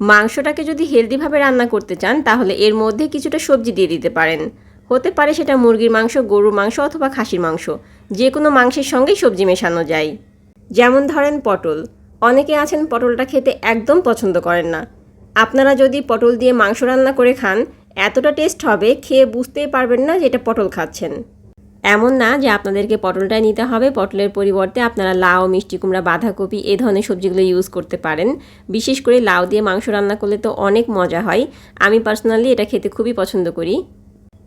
মাংসটাকে যদি হেলদিভাবে রান্না করতে চান, তাহলে এর মধ্যে কিছুটা সবজি দিয়ে দিতে পারেন। হতে পারে সেটা মুরগির মাংস, গরুর মাংস অথবা খাসির মাংস। যে কোনো মাংসের সঙ্গেই সবজি মেশানো যায়। যেমন ধরেন পটল। অনেকে আছেন পটলটা খেতে একদম পছন্দ করেন না। আপনারা যদি পটল দিয়ে মাংস রান্না করে খান, এতটা টেস্ট হবে, খেয়ে বুঝতেই পারবেন না যে এটা পটল খাচ্ছেন। এমন না যে আপনাদেরকে পটলটাই নিতে হবে, পটলের পরিবর্তে আপনারা লাউ, মিষ্টি কুমড়া, বাঁধাকপি এ ধরনের সবজিগুলো ইউজ করতে পারেন। বিশেষ করে লাউ দিয়ে মাংস রান্না করলে তো অনেক মজা হয়। আমি পার্সোনালি এটা খেতে খুবই পছন্দ করি।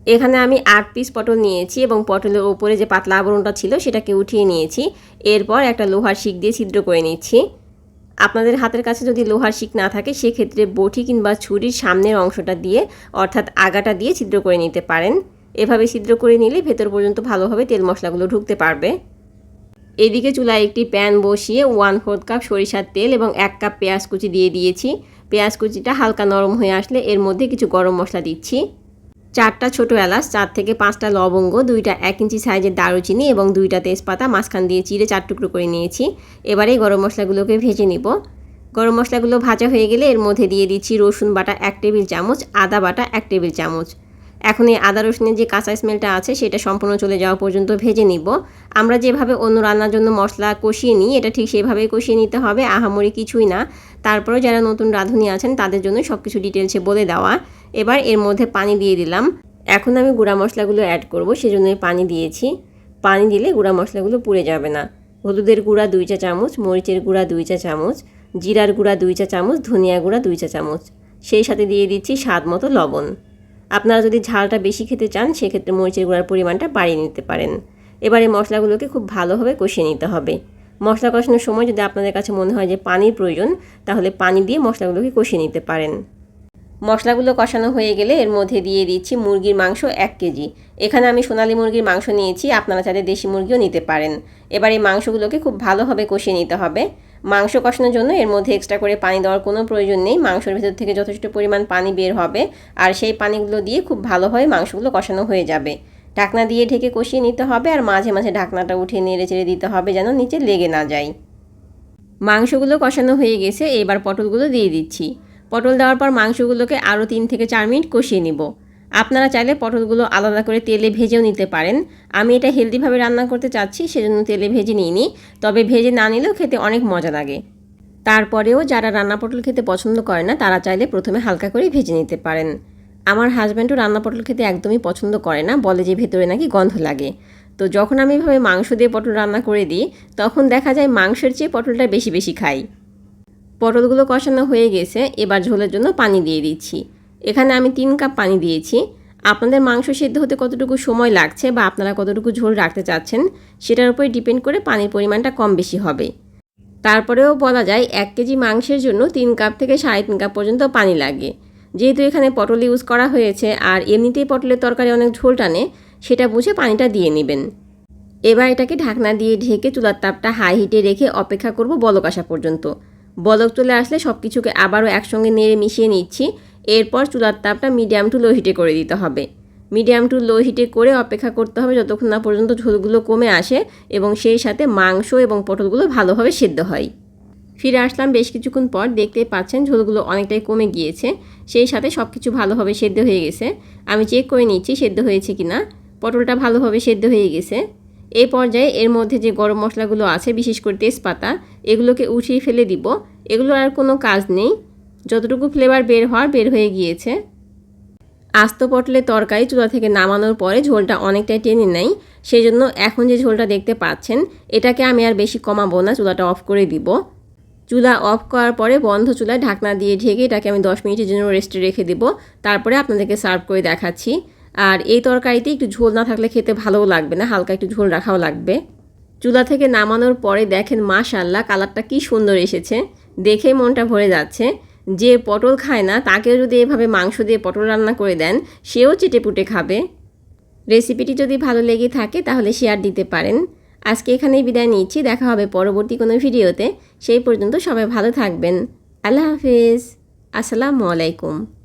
এখানে আমি আট পিস পটল নিয়েছি এবং পটলের ওপরে যে পাতলা আবরণটা ছিল সেটাকে উঠিয়ে নিয়েছি। এরপর একটা লোহার শিক দিয়ে ছিদ্র করে নিচ্ছি। আপনাদের হাতের কাছে যদি লোহার শিক না থাকে, সেক্ষেত্রে বটি কিংবা ছুরির সামনের অংশটা দিয়ে, অর্থাৎ আগাটা দিয়ে ছিদ্র করে নিতে পারেন। এভাবে ছিদ্র করে নিলে ভেতর পর্যন্ত ভালোভাবে তেল মশলাগুলো ঢুকতে পারবে। এদিকে চুলায় একটি প্যান বসিয়ে ওয়ান ফোর্থ কাপ সরিষার তেল এবং এক কাপ পেঁয়াজ কুচি দিয়ে দিয়েছি। পেঁয়াজ কুচিটা হালকা নরম হয়ে আসলে এর মধ্যে কিছু গরম মশলা দিচ্ছি। চারটা ছোট এলাচ, চার থেকে পাঁচটা লবঙ্গ, দুইটা এক ইঞ্চি সাইজের দারুচিনি এবং দুইটা তেজপাতা মাঝখান দিয়ে চিড়ে চার টুকরো করে নিয়েছি। এবারে গরম মশলাগুলোকে ভেজে নিব। গরম মশলাগুলো ভাজা হয়ে গেলে এর মধ্যে দিয়ে দিচ্ছি রসুন বাটা এক টেবিল চামচ, আদা বাটা এক টেবিল চামচ। এখন এই আদা রসুনের যে কাঁচা স্মেলটা আছে, সেটা সম্পূর্ণ চলে যাওয়া পর্যন্ত ভেজে নিব। আমরা যেভাবে অন্য রান্নার জন্য মশলা কষিয়ে নিই, এটা ঠিক সেভাবেই কষিয়ে নিতে হবে, আহামরি কিছুই না। তারপরেও যারা নতুন রাঁধুনি আছেন, তাদের জন্য সব কিছু ডিটেলসে বলে দেওয়া। এবার এর মধ্যে পানি দিয়ে দিলাম। এখন আমি গুঁড়া মশলাগুলো অ্যাড করব সেজন্যই পানি দিয়েছি। পানি দিলে গুঁড়া মশলাগুলো পুড়ে যাবে না। হলুদের গুঁড়া দুই চা চামচ, মরিচের গুঁড়া দুই চা চামচ, জিরার গুঁড়া দুই চা চামচ, ধনিয়া গুঁড়া দুই চা চামচ। সেই সাথে দিয়ে দিচ্ছি স্বাদ মতো লবণ। আপনারা যদি ঝালটা বেশি খেতে চান, সেক্ষেত্রে মরিচের গুঁড়ার পরিমাণটা বাড়িয়ে নিতে পারেন। এবারে মশলাগুলোকে খুব ভালোভাবে কষিয়ে নিতে হবে। মশলা কষানোর সময় যদি আপনাদের কাছে মনে হয় যে পানির প্রয়োজন, তাহলে পানি দিয়ে মশলাগুলোকে কষিয়ে নিতে পারেন। মশলাগুলো কষানো হয়ে গেলে এর মধ্যে দিয়ে দিচ্ছি মুরগির মাংস এক কেজি। এখানে আমি সোনালী মুরগির মাংস নিয়েছি, আপনারা চাইলে দেশি মুরগিও নিতে পারেন। এবার এই মাংসগুলোকে খুব ভালোভাবে কষিয়ে নিতে হবে। মাংস কষানোর জন্য এর মধ্যে এক্সট্রা করে পানি দেওয়ার কোনো প্রয়োজন নেই। মাংসের ভেতর থেকে যথেষ্ট পরিমাণ পানি বের হবে আর সেই পানিগুলো দিয়ে খুব ভালোভাবে মাংসগুলো কষানো হয়ে যাবে। ঢাকনা দিয়ে ঢেকে কষিয়ে নিতে হবে আর মাঝে মাঝে ঢাকনাটা উঠিয়ে নেড়ে চেড়ে দিতে হবে যেন নিচে লেগে না যায়। মাংসগুলো কষানো হয়ে গেছে, এবার পটলগুলো দিয়ে দিচ্ছি। পটল দেওয়ার পর মাংসগুলোকে আরও তিন থেকে চার মিনিট কষিয়ে নিব। আপনারা চাইলে পটলগুলো আলাদা করে তেলে ভেজেও নিতে পারেন। আমি এটা হেলদিভাবে রান্না করতে চাচ্ছি, সেজন্য তেলে ভেজে নিইনি, তবে ভেজে না নিলেও খেতে অনেক মজা লাগে। তারপরেও যারা রান্না পটল খেতে পছন্দ করে না, তারা চাইলে প্রথমে হালকা করে ভেজে নিতে পারেন। আমার হাজব্যান্ডও রান্না পটল খেতে একদমই পছন্দ করে না, বলে যে ভেতরে নাকি গন্ধ লাগে। তো যখন আমি এভাবে মাংস দিয়ে পটল রান্না করে দিই, তখন দেখা যায় মাংসের চেয়ে পটলটা বেশি বেশি খাই। পটলগুলো কষানো হয়ে গেছে, এবার ঝোলের জন্য পানি দিয়ে দিচ্ছি। এখানে আমি তিন কাপ পানি দিয়েছি। আপনাদের মাংস সিদ্ধ হতে কতটুকু সময় লাগছে বা আপনারা কতটুকু ঝোল রাখতে চাচ্ছেন, সেটার উপরে ডিপেন্ড করে পানির পরিমাণটা কম বেশি হবে। তারপরেও বলা যায়, এক কেজি মাংসের জন্য তিন কাপ থেকে সাড়ে তিন কাপ পর্যন্ত পানি লাগে। যেহেতু এখানে পটল ইউজ করা হয়েছে আর এমনিতেই পটলের তরকারি অনেক ঝোল টানে, সেটা বুঝে পানিটা দিয়ে নেবেন। এবার এটাকে ঢাকনা দিয়ে ঢেকে চুলার তাপটা হাই হিটে রেখে অপেক্ষা করব বলক আসা পর্যন্ত। বলক চলে আসলে সব কিছুকে আবারও একসঙ্গে নেড়ে মিশিয়ে নিচ্ছি। এরপর চুলার তাপটা মিডিয়াম টু লো হিটে করে দিতে হবে। মিডিয়াম টু লো হিটে করে অপেক্ষা করতে হবে যতক্ষণ না পর্যন্ত ঝোলগুলো কমে আসে এবং সেই সাথে মাংস এবং পটলগুলো ভালোভাবে সেদ্ধ হয়। ফিরে আসলাম বেশ কিছুক্ষণ পর দেখতেই পাচ্ছেন ঝোলগুলো অনেকটাই কমে গিয়েছে, সেই সাথে সব কিছু ভালোভাবে সেদ্ধ হয়ে গেছে। আমি চেক করে নিচ্ছি সেদ্ধ হয়েছে কি না পটলটা ভালোভাবে সেদ্ধ হয়ে গেছে। এই পর্যায়ে এর মধ্যে যে গরম মশলাগুলো আছে, বিশেষ করে তেজপাতা, এগুলোকে উঠিয়ে ফেলে দিব। এগুলোর আর কোনো কাজ নেই। যতটুকু ফ্লেভার বের হওয়ার বের হয়ে গিয়েছে। আস্ত পটলের তরকারি চুলা থেকে নামানোর পরে ঝোলটা অনেকটাই টেনে নেয় সেই জন্য এখন যে ঝোলটা দেখতে পাচ্ছেন, এটাকে আমি আর বেশি কমাবো না, চুলাটা অফ করে দিব। চুলা অফ করার পরে বন্ধ চুলায় ঢাকনা দিয়ে ঢেকে এটাকে আমি দশ মিনিটের জন্য রেস্টে রেখে দেবো। তারপরে আপনাদেরকে সার্ভ করে দেখাচ্ছি। আর এই তরকারিতে একটু ঝোল না থাকলে খেতে ভালোও লাগবে না, হালকা একটু ঝোল রাখাও লাগবে। চুলা থেকে নামানোর পরে দেখেন মাশাল্লাহ কালারটা কি সুন্দর এসেছে। দেখে মনটা ভরে যাচ্ছে। যে পটল খায় না, তাকেও যদি এভাবে মাংস দিয়ে পটল রান্না করে দেন, সেও চেটেপুটে খাবে। রেসিপিটি যদি ভালো লেগে থাকে, তাহলে শেয়ার দিতে পারেন। আজকে এখানেই বিদায় নিচ্ছি। দেখা হবে পরবর্তী কোনো ভিডিওতে। সেই পর্যন্ত সবাই ভালো থাকবেন। আল্লাহ হাফিজ। আসসালামু আলাইকুম।